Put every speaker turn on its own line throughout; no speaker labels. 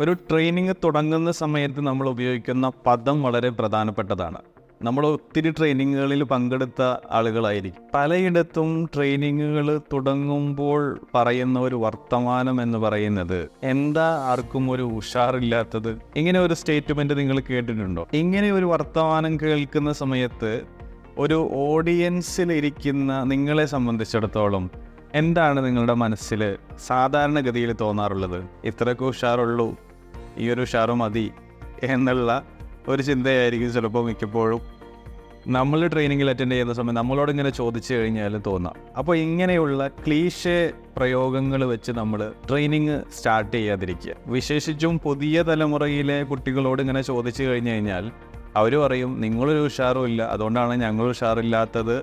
ഒരു ട്രെയിനിങ് തുടങ്ങുന്ന സമയത്ത് നമ്മൾ ഉപയോഗിക്കുന്ന പദം വളരെ പ്രധാനപ്പെട്ടതാണ്. നമ്മൾ ഒത്തിരി ട്രെയിനിങ്ങുകളിൽ പങ്കെടുത്ത ആളുകളായിരിക്കും. പലയിടത്തും ട്രെയിനിങ്ങുകൾ തുടങ്ങുമ്പോൾ പറയുന്ന ഒരു വർത്തമാനം എന്ന് പറയുന്നത് എന്താ ആർക്കും ഒരു ഉഷാറില്ലാത്തത്? ഇങ്ങനെ ഒരു സ്റ്റേറ്റ്മെന്റ് നിങ്ങൾ കേട്ടിട്ടുണ്ടോ? ഇങ്ങനെ ഒരു വർത്തമാനം കേൾക്കുന്ന സമയത്ത് ഒരു ഓഡിയൻസിൽ ഇരിക്കുന്ന നിങ്ങളെ സംബന്ധിച്ചിടത്തോളം എന്താണ് നിങ്ങളുടെ മനസ്സിൽ സാധാരണഗതിയിൽ തോന്നാറുള്ളത്? ഇത്രയൊക്കെ ഉഷാറുള്ളൂ. ഈ ഒരു ഉഷാറ് മതി എന്നുള്ള ഒരു ചിന്തയായിരിക്കും ചിലപ്പോൾ മിക്കപ്പോഴും. നമ്മൾ ട്രെയിനിങ്ങിൽ അറ്റൻഡ് ചെയ്യുന്ന സമയം നമ്മളോട് ഇങ്ങനെ ചോദിച്ചു കഴിഞ്ഞാൽ തോന്നാം. അപ്പോൾ ഇങ്ങനെയുള്ള ക്ലീഷേ പ്രയോഗങ്ങൾ വെച്ച് നമ്മൾ ട്രെയിനിങ് സ്റ്റാർട്ട് ചെയ്യാതിരിക്കുക. വിശേഷിച്ചും പുതിയ തലമുറയിലെ കുട്ടികളോട് ഇങ്ങനെ ചോദിച്ചു കഴിഞ്ഞു കഴിഞ്ഞാൽ അവർ പറയും നിങ്ങളൊരു ഉഷാറും ഇല്ല അതുകൊണ്ടാണ് ഞങ്ങൾ ഉഷാറില്ലാത്തത്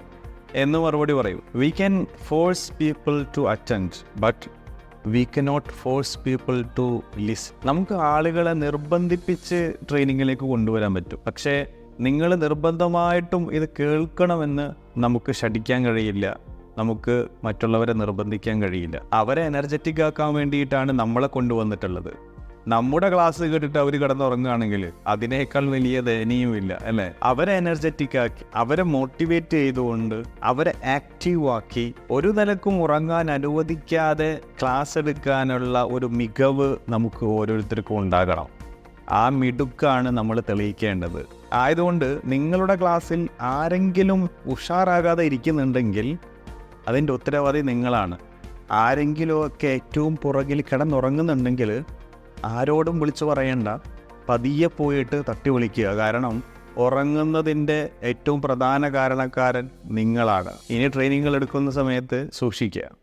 എന്ന് മറുപടി പറയും. We can force people to attend but we cannot force people to listen നമുക്ക് ആളുകളെ നിർബന്ധിപ്പിച്ച് ട്രെയിനിങ്ങിലേക്ക് കൊണ്ടുവരാൻ പറ്റും. പക്ഷേ നിങ്ങൾ നിർബന്ധമായിട്ടും ഇത് കേൾക്കണമെന്ന് നമുക്ക് ഷടിക്കാൻ കഴിയില്ല. നമുക്ക് മറ്റുള്ളവരെ നിർബന്ധിക്കാൻ കഴിയില്ല. അവരെ എനർജറ്റിക് ആക്കാൻ വേണ്ടിയിട്ടാണ് നമ്മളെ കൊണ്ടുവന്നിട്ടുള്ളത്. നമ്മുടെ ക്ലാസ് കേട്ടിട്ട് അവർ കിടന്നുറങ്ങുകയാണെങ്കിൽ അതിനേക്കാൾ വലിയ ദയനീയമില്ല അല്ലേ? അവരെ എനർജറ്റിക് ആക്കി അവരെ മോട്ടിവേറ്റ് ചെയ്തുകൊണ്ട് അവരെ ആക്റ്റീവ് ആക്കി ഒരു നിലക്കും ഉറങ്ങാൻ അനുവദിക്കാതെ ക്ലാസ് എടുക്കാനുള്ള ഒരു മികവ് നമുക്ക് ഓരോരുത്തർക്കും ഉണ്ടാകണം. ആ മിടുക്കാണ് നമ്മൾ തെളിയിക്കേണ്ടത്. ആയതുകൊണ്ട് നിങ്ങളുടെ ക്ലാസ്സിൽ ആരെങ്കിലും ഉഷാറാകാതെ ഇരിക്കുന്നുണ്ടെങ്കിൽ അതിന്റെ ഉത്തരവാദി നിങ്ങളാണ്. ആരെങ്കിലുമൊക്കെ ഏറ്റവും പുറകിൽ കിടന്നുറങ്ങുന്നുണ്ടെങ്കിൽ ആരോടും വിളിച്ചു പറയണ്ട. പതിയെ പോയിട്ട് തട്ടി വിളിക്കുക. കാരണം ഉറങ്ങുന്നതിന്റെ ഏറ്റവും പ്രധാന കാരണക്കാരൻ നിങ്ങളാണ്. ഇനി ട്രെയിനിങ്ങൾ എടുക്കുന്ന സമയത്ത് സൂക്ഷിക്കുക.